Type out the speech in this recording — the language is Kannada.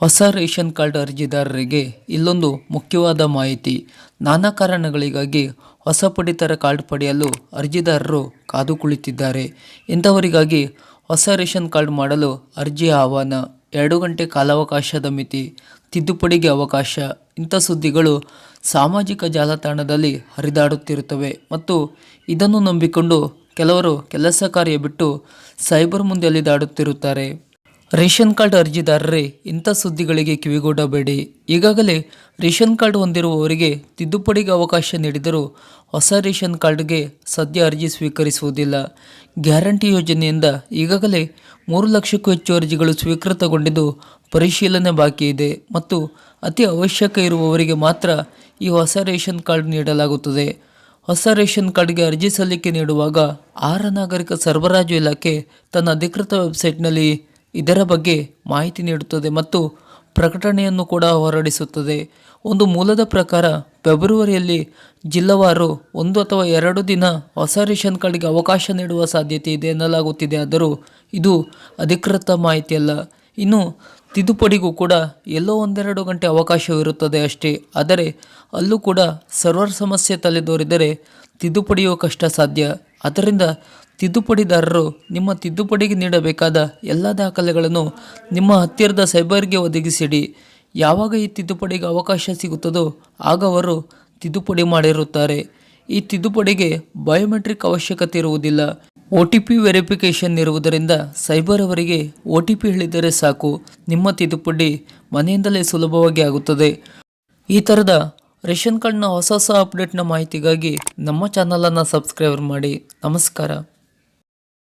ಹೊಸ ರೇಷನ್ ಕಾರ್ಡ್ ಅರ್ಜಿದಾರರಿಗೆ ಇಲ್ಲೊಂದು ಮುಖ್ಯವಾದ ಮಾಹಿತಿ. ನಾನಾ ಕಾರಣಗಳಿಗಾಗಿ ಹೊಸ ಪಡಿತರ ಕಾರ್ಡ್ ಪಡೆಯಲು ಅರ್ಜಿದಾರರು ಕಾದು ಕುಳಿತಿದ್ದಾರೆ. ಇಂಥವರಿಗಾಗಿ ಹೊಸ ರೇಷನ್ ಕಾರ್ಡ್ ಮಾಡಲು ಅರ್ಜಿ ಆಹ್ವಾನ. ಎರಡು ಗಂಟೆ ಕಾಲಾವಕಾಶದ ಮಿತಿ, ತಿದ್ದುಪಡಿಗೆ ಅವಕಾಶ. ಇಂಥ ಸುದ್ದಿಗಳು ಸಾಮಾಜಿಕ ಜಾಲತಾಣದಲ್ಲಿ ಹರಿದಾಡುತ್ತಿರುತ್ತವೆ ಮತ್ತು ಇದನ್ನು ನಂಬಿಕೊಂಡು ಕೆಲವರು ಕೆಲಸ ಕಾರ್ಯ ಬಿಟ್ಟು ಸೈಬರ್ ಮುಂದೆ ಅಲಿದಾಡುತ್ತಿರುತ್ತಾರೆ. ರೇಷನ್ ಕಾರ್ಡ್ ಅರ್ಜಿದಾರರೇ, ಇಂಥ ಸುದ್ದಿಗಳಿಗೆ ಕಿವಿಗೂಡಬೇಡಿ. ಈಗಾಗಲೇ ರೇಷನ್ ಕಾರ್ಡ್ ಹೊಂದಿರುವವರಿಗೆ ತಿದ್ದುಪಡಿಗೆ ಅವಕಾಶ ನೀಡಿದರೂ ಹೊಸ ರೇಷನ್ ಕಾರ್ಡ್ಗೆ ಸದ್ಯ ಅರ್ಜಿ ಸ್ವೀಕರಿಸುವುದಿಲ್ಲ. ಗ್ಯಾರಂಟಿ ಯೋಜನೆಯಿಂದ ಈಗಾಗಲೇ ಮೂರು ಲಕ್ಷಕ್ಕೂ ಹೆಚ್ಚು ಅರ್ಜಿಗಳು ಸ್ವೀಕೃತಗೊಂಡಿದ್ದು ಪರಿಶೀಲನೆ ಬಾಕಿ ಇದೆ ಮತ್ತು ಅತಿ ಅವಶ್ಯಕ ಇರುವವರಿಗೆ ಮಾತ್ರ ಈ ಹೊಸ ರೇಷನ್ ಕಾರ್ಡ್ ನೀಡಲಾಗುತ್ತದೆ. ಹೊಸ ರೇಷನ್ ಕಾರ್ಡ್ಗೆ ಅರ್ಜಿ ಸಲ್ಲಿಕೆ ನೀಡುವಾಗ ಆಹಾರ ನಾಗರಿಕ ಸರಬರಾಜು ಇಲಾಖೆ ತನ್ನ ಅಧಿಕೃತ ವೆಬ್ಸೈಟ್ನಲ್ಲಿ ಇದರ ಬಗ್ಗೆ ಮಾಹಿತಿ ನೀಡುತ್ತದೆ ಮತ್ತು ಪ್ರಕಟಣೆಯನ್ನು ಕೂಡ ಹೊರಡಿಸುತ್ತದೆ. ಒಂದು ಮೂಲದ ಪ್ರಕಾರ, ಫೆಬ್ರವರಿಯಲ್ಲಿ ಜಿಲ್ಲವಾರು ಒಂದು ಅಥವಾ ಎರಡು ದಿನ ಹೊಸ ರೇಷನ್ಗಳಿಗೆ ಅವಕಾಶ ನೀಡುವ ಸಾಧ್ಯತೆ ಇದೆ ಎನ್ನಲಾಗುತ್ತಿದೆ. ಆದರೂ ಇದು ಅಧಿಕೃತ ಮಾಹಿತಿಯಲ್ಲ. ಇನ್ನು ತಿದ್ದುಪಡಿಗೂ ಕೂಡ ಎಲ್ಲೋ ಒಂದೆರಡು ಗಂಟೆ ಅವಕಾಶವಿರುತ್ತದೆ ಅಷ್ಟೇ. ಆದರೆ ಅಲ್ಲೂ ಕೂಡ ಸರ್ವರ್ ಸಮಸ್ಯೆ ತಲೆದೋರಿದರೆ ತಿದ್ದುಪಡಿಯುವ ಕಷ್ಟ ಸಾಧ್ಯ. ಆದ್ದರಿಂದ ತಿದ್ದುಪಡಿದಾರರು ನಿಮ್ಮ ತಿದ್ದುಪಡಿಗೆ ನೀಡಬೇಕಾದ ಎಲ್ಲ ದಾಖಲೆಗಳನ್ನು ನಿಮ್ಮ ಹತ್ತಿರದ ಸೈಬರ್ಗೆ ಒದಗಿಸಿಡಿ. ಯಾವಾಗ ಈ ತಿದ್ದುಪಡಿಗೆ ಅವಕಾಶ ಸಿಗುತ್ತದೋ ಆಗ ಅವರು ತಿದ್ದುಪಡಿ ಮಾಡಿರುತ್ತಾರೆ. ಈ ತಿದ್ದುಪಡಿಗೆ ಬಯೋಮೆಟ್ರಿಕ್ ಅವಶ್ಯಕತೆ ಇರುವುದಿಲ್ಲ. ಒ ಟಿ ಪಿ ವೆರಿಫಿಕೇಷನ್ ಇರುವುದರಿಂದ ಸೈಬರ್ ಅವರಿಗೆ ಒ ಟಿ ಪಿ ಹೇಳಿದರೆ ಸಾಕು. ನಿಮ್ಮ ತಿದ್ದುಪಡಿ ಮನೆಯಿಂದಲೇ ಸುಲಭವಾಗಿ ಆಗುತ್ತದೆ. ಈ ಥರದ ರೇಷನ್ ಕಾರ್ಡ್ನ ಹೊಸ ಹೊಸ ಅಪ್ಡೇಟ್ನ ಮಾಹಿತಿಗಾಗಿ ನಮ್ಮ ಚಾನಲನ್ನು ಸಬ್ಸ್ಕ್ರೈಬ್ ಮಾಡಿ. ನಮಸ್ಕಾರ.